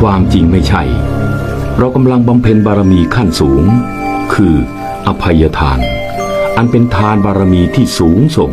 ความจริงไม่ใช่ เรากำลังบำเพ็ญบารมีขั้นสูง คืออภัยทาน อันเป็นทานบารมีที่สูงส่ง